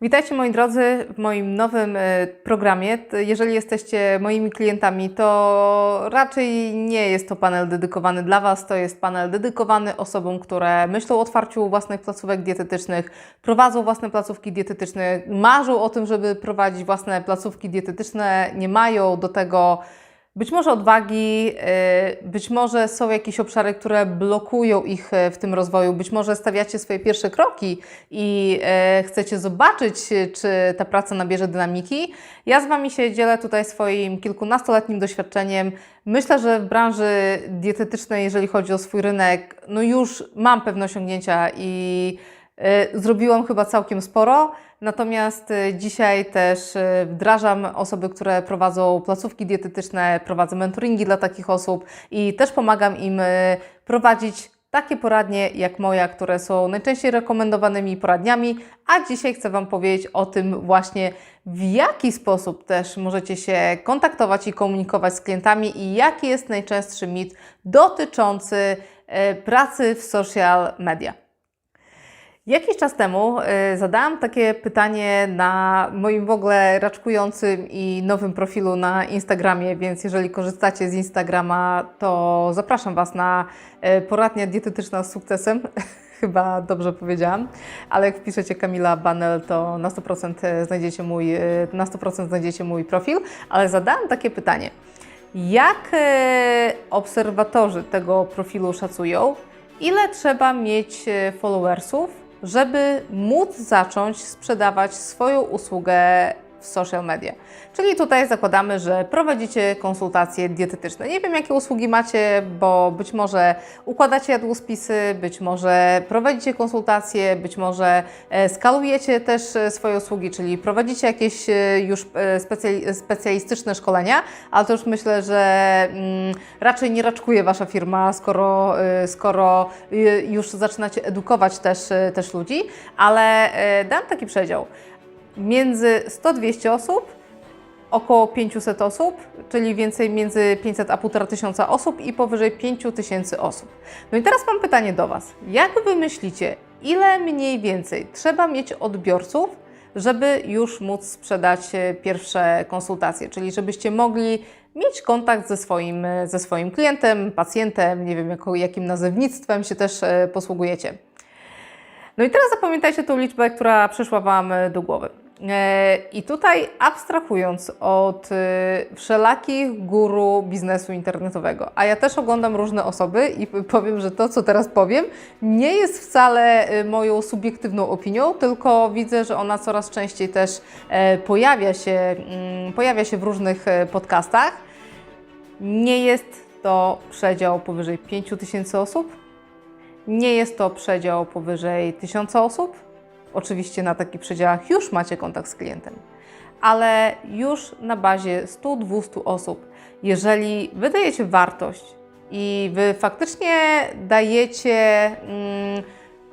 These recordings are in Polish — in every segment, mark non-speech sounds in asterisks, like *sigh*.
Witajcie moi drodzy w moim nowym e, programie. Jeżeli jesteście moimi klientami, to raczej nie jest to panel dedykowany dla Was, to jest panel dedykowany osobom, które myślą o otwarciu własnych placówek dietetycznych, prowadzą własne placówki dietetyczne, marzą o tym, żeby prowadzić własne placówki dietetyczne, nie mają do tego być może odwagi, y, być może są jakieś obszary, które blokują ich y, w tym rozwoju, być może stawiacie swoje pierwsze kroki i y, chcecie zobaczyć, czy ta praca nabierze dynamiki. Ja z Wami się dzielę tutaj swoim kilkunastoletnim doświadczeniem. Myślę, że w branży dietetycznej, jeżeli chodzi o swój rynek, no już mam pewne osiągnięcia i zrobiłam chyba całkiem sporo. Natomiast y, dzisiaj też y, wdrażam osoby, które prowadzą placówki dietetyczne, prowadzę mentoringi dla takich osób i też pomagam im y, prowadzić takie poradnie jak moja, które są najczęściej rekomendowanymi poradniami, a dzisiaj chcę Wam powiedzieć o tym właśnie, w jaki sposób też możecie się kontaktować i komunikować z klientami i jaki jest najczęstszy mit dotyczący pracy w social media. Jakiś czas temu y, zadałam takie pytanie na moim w ogóle raczkującym i nowym profilu na Instagramie, więc jeżeli korzystacie z Instagrama, to zapraszam Was na y, poradnia dietetyczna z sukcesem. *laughs* Chyba dobrze powiedziałam, ale jak wpiszecie Kamila Banel, to na 100% znajdziecie mój, y, na 100% znajdziecie mój profil, ale zadałam takie pytanie. Jak obserwatorzy tego profilu szacują, ile trzeba mieć followersów, żeby móc zacząć sprzedawać swoją usługę w social media? Czyli tutaj zakładamy, że prowadzicie konsultacje dietetyczne. Nie wiem, jakie usługi macie, bo być może układacie jadłospisy, być może prowadzicie konsultacje, być może e, skalujecie też e, swoje usługi, czyli prowadzicie jakieś e, już specjali- specjalistyczne szkolenia, ale to już myślę, że mm, raczej nie raczkuje Wasza firma, skoro, skoro już zaczynacie edukować też, też ludzi, ale dam taki przedział. Między 100-200 osób około 500 osób, czyli więcej między 500 a 1,5 tysiąca osób i powyżej 5 tysięcy osób. No i teraz mam pytanie do Was. Jak Wy myślicie, ile mniej więcej trzeba mieć odbiorców, żeby już móc sprzedać e, pierwsze konsultacje, czyli żebyście mogli mieć kontakt ze swoim, e, ze swoim klientem, pacjentem, nie wiem jakim nazewnictwem się też e, posługujecie. No i teraz zapamiętajcie tą liczbę, która przyszła Wam do głowy. E, I tutaj abstrahując od e, wszelakich guru biznesu internetowego, a ja też oglądam różne osoby i powiem, że to, co teraz powiem, nie jest wcale e, moją subiektywną opinią, tylko widzę, że ona coraz częściej też pojawia się, mm, pojawia się w różnych podcastach. Nie jest to przedział powyżej 5000 osób, nie jest to przedział powyżej 1000 osób. Oczywiście na takich przedziałach już macie kontakt z klientem, ale już na bazie 100-200 osób, jeżeli wydajecie wartość i wy faktycznie dajecie mm,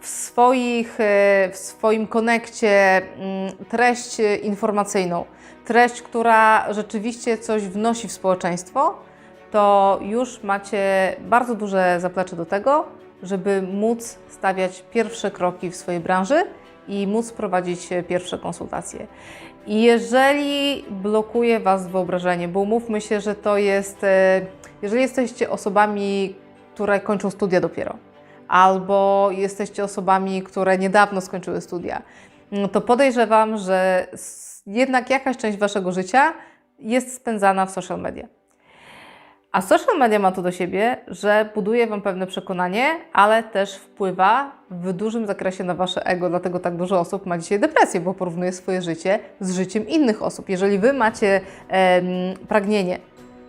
w, swoich, e, w swoim konekcie mm, treść informacyjną, treść, która rzeczywiście coś wnosi w społeczeństwo, to już macie bardzo duże zaplecze do tego, żeby móc stawiać pierwsze kroki w swojej branży i móc prowadzić e, pierwsze konsultacje. I jeżeli blokuje Was wyobrażenie, bo umówmy się, że to jest, e, jeżeli jesteście osobami, które kończą studia dopiero, albo jesteście osobami, które niedawno skończyły studia, no to podejrzewam, że jednak jakaś część Waszego życia jest spędzana w social media. A social media ma to do siebie, że buduje Wam pewne przekonanie, ale też wpływa w dużym zakresie na Wasze ego, dlatego tak dużo osób ma dzisiaj depresję, bo porównuje swoje życie z życiem innych osób. Jeżeli Wy macie pragnienie,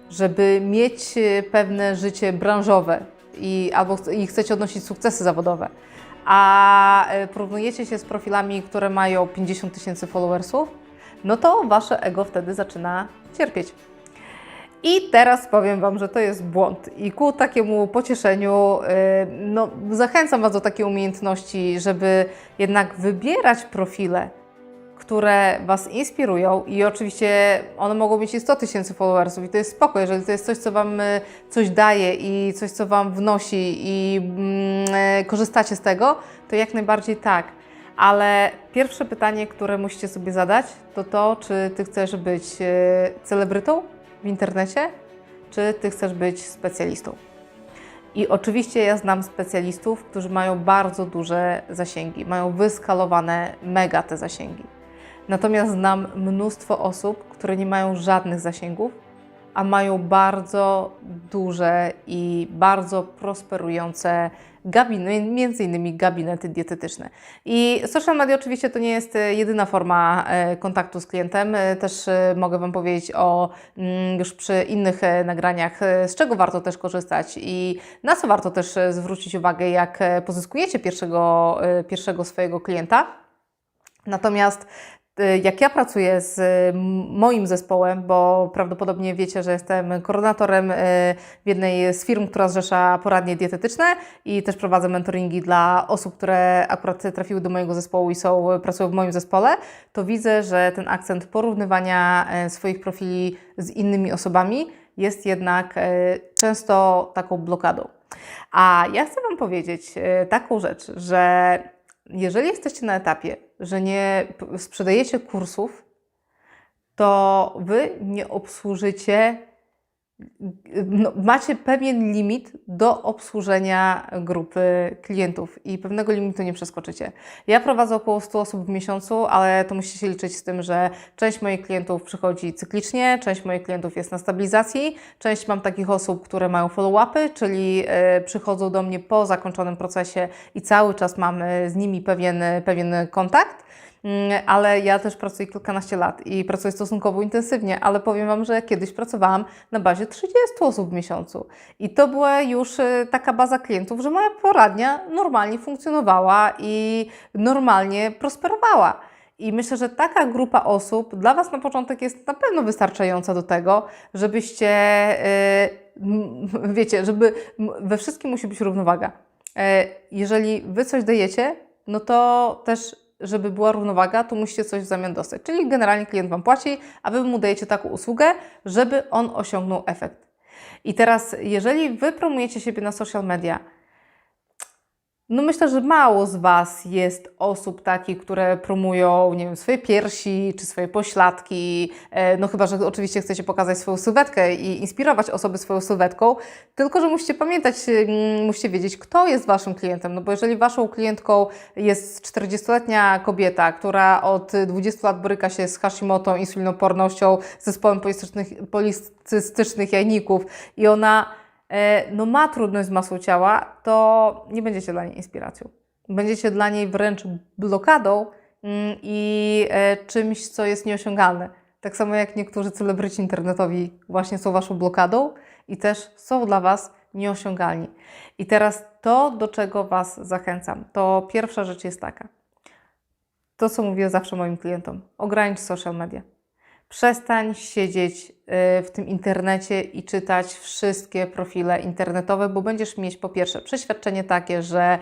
żeby mieć e, pewne życie branżowe i, albo i chcecie odnosić sukcesy zawodowe, a e, porównujecie się z profilami, które mają 50 tysięcy followersów, no to Wasze ego wtedy zaczyna cierpieć. I teraz powiem Wam, że to jest błąd. I ku takiemu pocieszeniu, yy, no, zachęcam Was do takiej umiejętności, żeby jednak wybierać profile, które Was inspirują i oczywiście one mogą mieć i 100 tysięcy followersów i to jest spoko, jeżeli to jest coś, co Wam y, coś daje i coś, co Wam wnosi i mm, y, korzystacie z tego, to jak najbardziej tak. Ale pierwsze pytanie, które musicie sobie zadać, to to, czy ty chcesz być celebrytą w internecie, czy ty chcesz być specjalistą. I oczywiście ja znam specjalistów, którzy mają bardzo duże zasięgi, mają wyskalowane mega te zasięgi. Natomiast znam mnóstwo osób, które nie mają żadnych zasięgów, a mają bardzo duże i bardzo prosperujące gabinety, między innymi gabinety dietetyczne. I social media oczywiście to nie jest e, jedyna forma e, kontaktu z klientem. E, Też mogę Wam powiedzieć o mm, już przy innych nagraniach, z czego warto też korzystać i na co warto też zwrócić uwagę, jak pozyskujecie pierwszego, pierwszego swojego klienta. Natomiast jak ja pracuję z y, moim zespołem, bo prawdopodobnie wiecie, że jestem koordynatorem y, w jednej z firm, która zrzesza poradnie dietetyczne i też prowadzę mentoringi dla osób, które akurat trafiły do mojego zespołu i są, pracują w moim zespole, to widzę, że ten akcent porównywania e, swoich profili z innymi osobami jest jednak e, często taką blokadą. A ja chcę Wam powiedzieć e, taką rzecz, że jeżeli jesteście na etapie, że nie sprzedajecie kursów, to Wy nie obsłużycie, no, macie pewien limit do obsłużenia grupy klientów i pewnego limitu nie przeskoczycie. Ja prowadzę około 100 osób w miesiącu, ale to musicie liczyć z tym, że część moich klientów przychodzi cyklicznie, część moich klientów jest na stabilizacji, część mam takich osób, które mają follow-upy, czyli e, przychodzą do mnie po zakończonym procesie i cały czas mamy z nimi pewien, pewien kontakt. Mm, Ale ja też pracuję kilkanaście lat i pracuję stosunkowo intensywnie, ale powiem Wam, że kiedyś pracowałam na bazie 30 osób w miesiącu. I to była już e, taka baza klientów, że moja poradnia normalnie funkcjonowała i normalnie prosperowała. I myślę, że taka grupa osób dla Was na początek jest na pewno wystarczająca do tego, żebyście, m, *laughs* wiecie, żeby we wszystkim musi być równowaga. E, Jeżeli Wy coś dajecie, no to też żeby była równowaga, to musicie coś w zamian dostać. Czyli generalnie klient Wam płaci, a Wy mu dajecie taką usługę, żeby on osiągnął efekt. I teraz, jeżeli Wy promujecie siebie na social media, no myślę, że mało z Was jest osób takich, które promują, nie wiem, swoje piersi czy swoje pośladki, e, no chyba, że oczywiście chcecie pokazać swoją sylwetkę i inspirować osoby swoją sylwetką, tylko, że musicie pamiętać, mm, musicie wiedzieć, kto jest Waszym klientem, no bo jeżeli Waszą klientką jest 40-letnia kobieta, która od 20 lat boryka się z Hashimoto, insulinopornością, zespołem policystycznych, jajników i ona no, ma trudność z masą ciała, to nie będziecie dla niej inspiracją. Będziecie dla niej wręcz blokadą mm, i e, czymś, co jest nieosiągalne. Tak samo jak niektórzy celebryci internetowi właśnie są Waszą blokadą i też są dla Was nieosiągalni. I teraz to, do czego Was zachęcam, to pierwsza rzecz jest taka. To, co mówię zawsze moim klientom. Ogranicz social media. Przestań siedzieć y, w tym internecie i czytać wszystkie profile internetowe, bo będziesz mieć po pierwsze przeświadczenie takie, że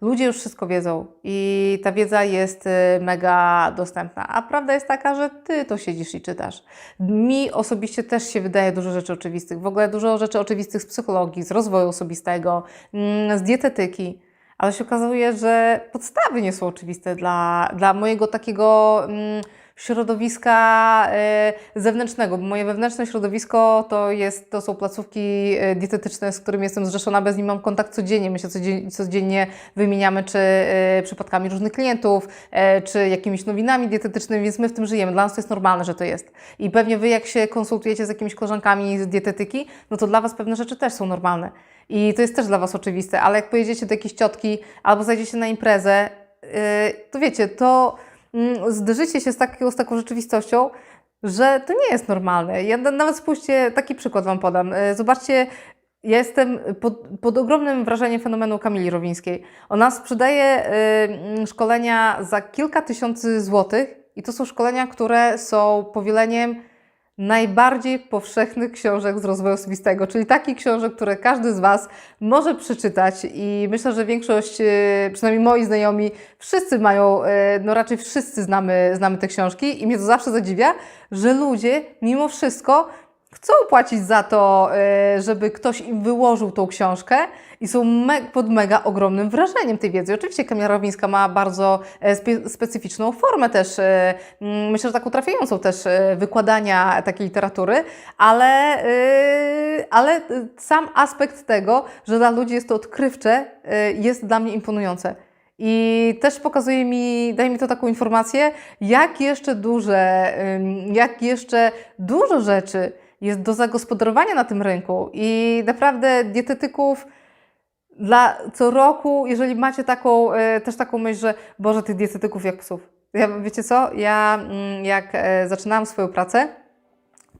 ludzie już wszystko wiedzą i ta wiedza jest y, mega dostępna. A prawda jest taka, że ty to siedzisz i czytasz. Mi osobiście też się wydaje dużo rzeczy oczywistych. W ogóle dużo rzeczy oczywistych z psychologii, z rozwoju osobistego, mm, z dietetyki. Ale się okazuje, że podstawy nie są oczywiste dla, dla mojego takiego mm, środowiska y, zewnętrznego, bo moje wewnętrzne środowisko to, jest, to są placówki y, dietetyczne, z którymi jestem zrzeszona, bez nich mam kontakt codziennie. My się codziennie, codziennie wymieniamy czy y, przypadkami różnych klientów, czy jakimiś nowinami dietetycznymi, więc my w tym żyjemy. Dla nas to jest normalne, że to jest. I pewnie Wy, jak się konsultujecie z jakimiś koleżankami z dietetyki, no to dla Was pewne rzeczy też są normalne. I to jest też dla Was oczywiste, ale jak pojedziecie do jakiejś ciotki albo zajdziecie na imprezę, to wiecie, to zderzycie się z, taką, z taką rzeczywistością, że to nie jest normalne. Ja na- nawet spójrzcie, taki przykład Wam podam. Yy, Zobaczcie, ja jestem pod, pod ogromnym wrażeniem fenomenu Kamili Rowińskiej. Ona sprzedaje yy, szkolenia za kilka tysięcy złotych i to są szkolenia, które są powieleniem najbardziej powszechnych książek z rozwoju osobistego, czyli takich książek, które każdy z Was może przeczytać i myślę, że większość, e, przynajmniej moi znajomi, wszyscy mają, e, no raczej wszyscy znamy, znamy te książki i mnie to zawsze zadziwia, że ludzie mimo wszystko chcą płacić za to, e, żeby ktoś im wyłożył tą książkę i są me pod mega ogromnym wrażeniem tej wiedzy. Oczywiście Kamila Rawińska ma bardzo e, spe specyficzną formę też, e, myślę, że taką trafiającą też wykładania takiej literatury, ale, ale sam aspekt tego, że dla ludzi jest to odkrywcze, jest dla mnie imponujące. I też pokazuje mi, daje mi to taką informację, jak jeszcze duże, jak jeszcze dużo rzeczy jest do zagospodarowania na tym rynku. I naprawdę dietetyków dla co roku, jeżeli macie taką, e, też taką myśl, że Boże, tych dietetyków jak psów. Ja, wiecie co, ja mm, jak e, zaczynałam swoją pracę,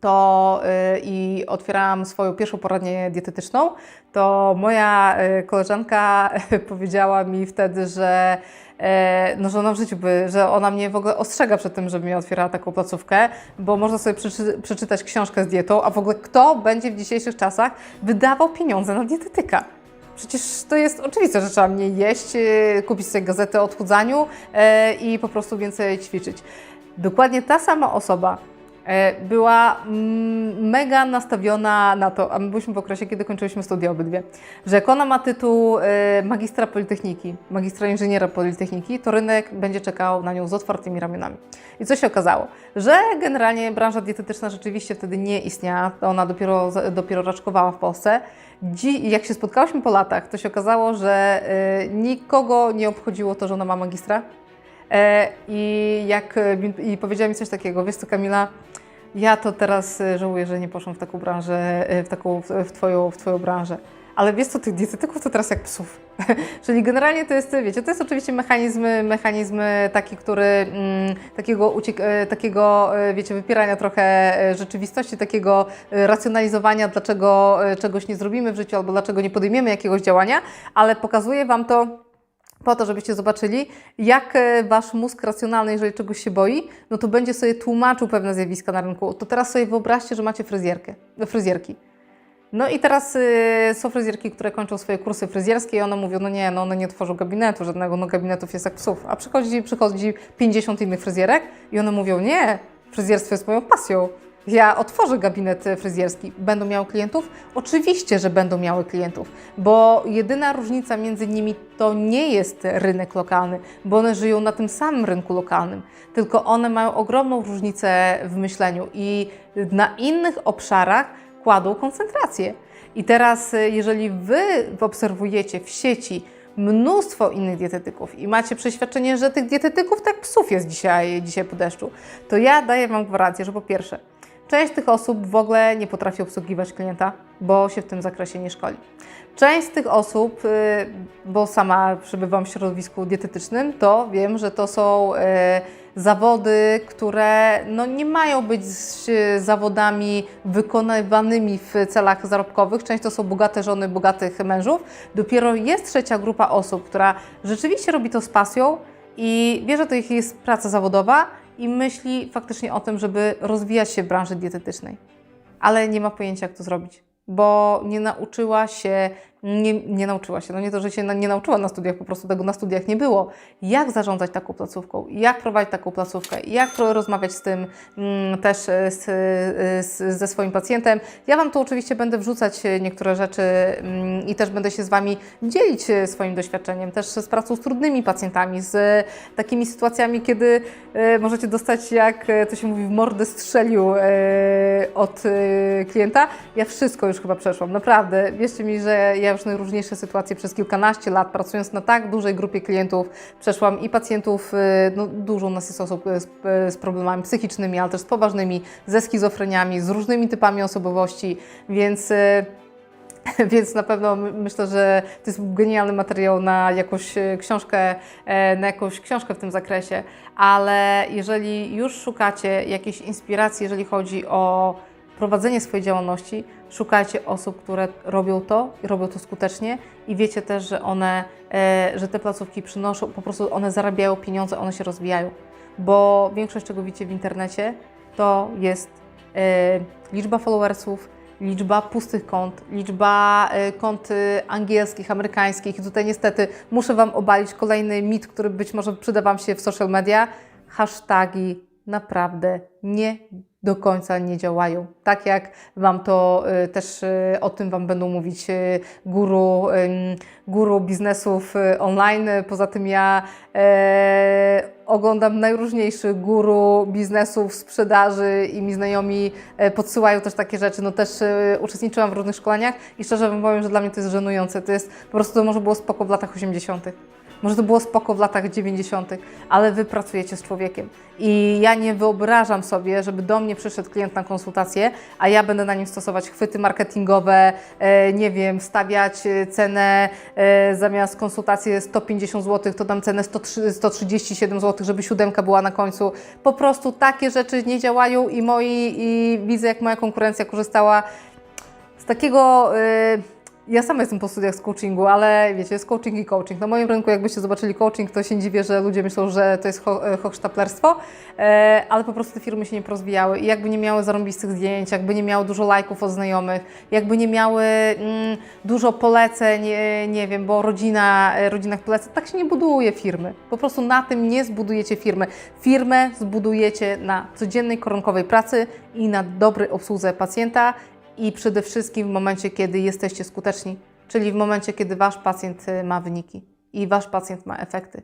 to y, i otwierałam swoją pierwszą poradnię dietetyczną, to moja y, koleżanka *laughs* powiedziała mi wtedy, że e, no, że ona w życiu by, że ona mnie w ogóle ostrzega przed tym, żeby mi otwierała taką placówkę, bo można sobie przeczy, przeczytać książkę z dietą, a w ogóle kto będzie w dzisiejszych czasach wydawał pieniądze na dietetyka? Przecież to jest oczywiste, że trzeba mniej jeść, y, kupić sobie gazetę o odchudzaniu i po prostu więcej ćwiczyć. Dokładnie ta sama osoba była mm, mega nastawiona na to, a my byliśmy w okresie, kiedy kończyliśmy studia obydwie, że jak ona ma tytuł e, magistra Politechniki, magistra inżyniera Politechniki, to rynek będzie czekał na nią z otwartymi ramionami. I co się okazało? Że generalnie branża dietetyczna rzeczywiście wtedy nie istniała, ona dopiero, dopiero raczkowała w Polsce. Dzi- jak się spotkałyśmy po latach, to się okazało, że e, nikogo nie obchodziło to, że ona ma magistra, E, I jak e, i powiedziała mi coś takiego, wiesz co Kamila, ja to teraz e, żałuję, że nie poszłam w taką branżę, e, w taką, w, twoją, w twoją branżę. Ale wiesz co, tych dietetyków to teraz jak psów. *laughs* Czyli generalnie to jest, wiecie, to jest oczywiście mechanizm, mechanizm taki, który mm, takiego, uciek, e, takiego, e, wiecie, wypierania trochę e, rzeczywistości, takiego e, racjonalizowania, dlaczego e, czegoś nie zrobimy w życiu albo dlaczego nie podejmiemy jakiegoś działania, ale pokazuje Wam to po to, żebyście zobaczyli, jak e, wasz mózg racjonalny, jeżeli czegoś się boi, no to będzie sobie tłumaczył pewne zjawiska na rynku. To teraz sobie wyobraźcie, że macie fryzjerkę, no, fryzjerki. No i teraz y, są fryzjerki, które kończą swoje kursy fryzjerskie i one mówią, no nie, no one nie tworzą gabinetu żadnego, no gabinetów jest jak psów. A przychodzi, przychodzi 50 innych fryzjerek i one mówią, nie, fryzjerstwo jest moją pasją. Ja otworzę gabinet fryzjerski. Będą miały klientów? Oczywiście, że będą miały klientów, bo jedyna różnica między nimi to nie jest rynek lokalny, bo one żyją na tym samym rynku lokalnym, tylko one mają ogromną różnicę w myśleniu i na innych obszarach kładą koncentrację. I teraz, e, jeżeli Wy obserwujecie w sieci mnóstwo innych dietetyków i macie przeświadczenie, że tych dietetyków tak psów jest dzisiaj, dzisiaj po deszczu, to ja daję Wam gwarancję, że po pierwsze, część tych osób w ogóle nie potrafi obsługiwać klienta, bo się w tym zakresie nie szkoli. Część z tych osób, y, bo sama przebywam w środowisku dietetycznym, to wiem, że to są y, zawody, które no, nie mają być z- zawodami wykonywanymi w celach zarobkowych. Część to są bogate żony bogatych mężów. Dopiero jest trzecia grupa osób, która rzeczywiście robi to z pasją i wie, że to ich jest praca zawodowa i myśli faktycznie o tym, żeby rozwijać się w branży dietetycznej. Ale nie ma pojęcia, jak to zrobić, bo nie nauczyła się, nie, nie nauczyła się, no nie to, że się nie nauczyła na studiach, po prostu tego na studiach nie było, jak zarządzać taką placówką, jak prowadzić taką placówkę, jak rozmawiać z tym mm, też e, z, e, z, ze swoim pacjentem. Ja Wam tu oczywiście będę wrzucać e, niektóre rzeczy mm, i też będę się z Wami dzielić swoim doświadczeniem, też z pracą z trudnymi pacjentami, z takimi sytuacjami, kiedy e, możecie dostać, jak to się mówi, w mordę strzelił e, od e, klienta. Ja wszystko już chyba przeszłam, naprawdę. Wierzcie mi, że ja już najróżniejsze sytuacje przez kilkanaście lat, pracując na tak dużej grupie klientów, przeszłam i pacjentów, e, no dużo u nas jest osób e, z, e, z problemami psychicznymi, ale też z poważnymi, ze schizofreniami, z różnymi typami osobowości, więc... *laughs* więc na pewno my- myślę, że to jest genialny materiał na jakąś książkę, e, na jakąś książkę w tym zakresie, ale jeżeli już szukacie jakiejś inspiracji, jeżeli chodzi o prowadzenie swojej działalności, szukajcie osób, które robią to i robią to skutecznie i wiecie też, że one, e, że te placówki przynoszą, po prostu one zarabiają pieniądze, one się rozwijają, bo większość czego widzicie w internecie to jest e, liczba followersów, liczba pustych kont, liczba e, kont angielskich, amerykańskich. I tutaj niestety muszę Wam obalić kolejny mit, który być może przyda Wam się w social media. Hashtagi naprawdę nie do końca nie działają. Tak jak Wam to y, też y, o tym Wam będą mówić y, guru, guru biznesów online. Poza tym ja e, oglądam najróżniejszych guru biznesów, sprzedaży i mi znajomi e, podsyłają też takie rzeczy. No też uczestniczyłam w różnych szkoleniach i szczerze Wam powiem, że dla mnie to jest żenujące. To jest po prostu to może było spoko w latach 80. Może to było spoko w latach 90., ale wy pracujecie z człowiekiem. I ja nie wyobrażam sobie, żeby do mnie przyszedł klient na konsultację, a ja będę na nim stosować chwyty marketingowe, e, nie wiem, wstawiać e, cenę e, zamiast konsultacji 150 zł, to dam cenę 103 137 zł, żeby siódemka była na końcu. Po prostu takie rzeczy nie działają i moi, i widzę, jak moja konkurencja korzystała z takiego. y, ja sama jestem po studiach z coachingu, ale wiecie, jest coaching i coaching. Na moim rynku, jakbyście zobaczyli coaching, to się dziwię, że ludzie myślą, że to jest ho- e, hochsztaplerstwo, e, ale po prostu te firmy się nie porozwijały i jakby nie miały zarąbistych zdjęć, jakby nie miały dużo lajków od znajomych, jakby nie miały mm, dużo poleceń, e, nie wiem, bo rodzina, e, rodzinach poleca, tak się nie buduje firmy. Po prostu na tym nie zbudujecie firmy. Firmę zbudujecie na codziennej, koronkowej pracy i na dobrej obsłudze pacjenta i przede wszystkim w momencie, kiedy jesteście skuteczni, czyli w momencie, kiedy wasz pacjent y, ma wyniki i wasz pacjent ma efekty.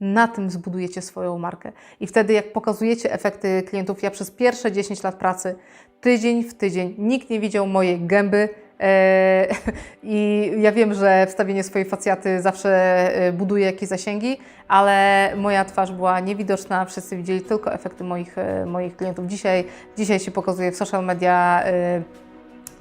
Na tym zbudujecie swoją markę. I wtedy, jak pokazujecie efekty klientów, ja przez pierwsze 10 lat pracy, tydzień w tydzień, nikt nie widział mojej gęby. e, *laughs* I ja wiem, że wstawienie swojej facjaty zawsze e, buduje jakieś zasięgi, ale moja twarz była niewidoczna, wszyscy widzieli tylko efekty moich, e, moich klientów. Dzisiaj, dzisiaj się pokazuje w social media.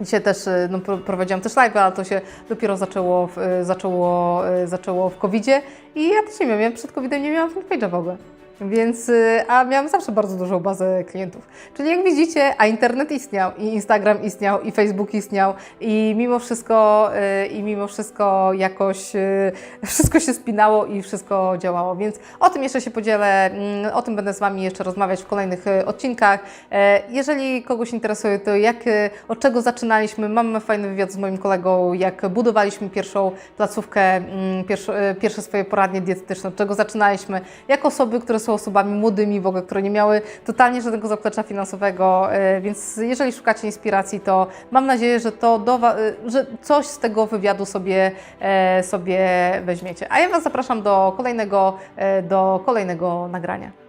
Dzisiaj też y, no, pro- prowadziłam też live, ale to się dopiero zaczęło w, y, zaczęło, y, zaczęło w COVID-zie i ja też nie ja przed COVID-em nie miałam fanpage'a w ogóle. Więc, y, a miałam zawsze bardzo dużą bazę klientów. Czyli jak widzicie, a internet istniał, i Instagram istniał, i Facebook istniał, i mimo wszystko, y, i mimo wszystko jakoś y, wszystko się spinało i wszystko działało. Więc o tym jeszcze się podzielę, mm, o tym będę z Wami jeszcze rozmawiać w kolejnych odcinkach. E, Jeżeli kogoś interesuje, to jak, od czego zaczynaliśmy, mamy fajny wywiad z moim kolegą, jak budowaliśmy pierwszą placówkę, mm, pierwsze, swoje poradnie dietetyczne, od czego zaczynaliśmy, jako osoby, które są osobami młodymi w ogóle, które nie miały totalnie żadnego zaplecza finansowego, y, więc jeżeli szukacie inspiracji, to mam nadzieję, że to do, y, że coś z tego wywiadu sobie, e, sobie weźmiecie. A ja Was zapraszam do kolejnego, e, do kolejnego nagrania.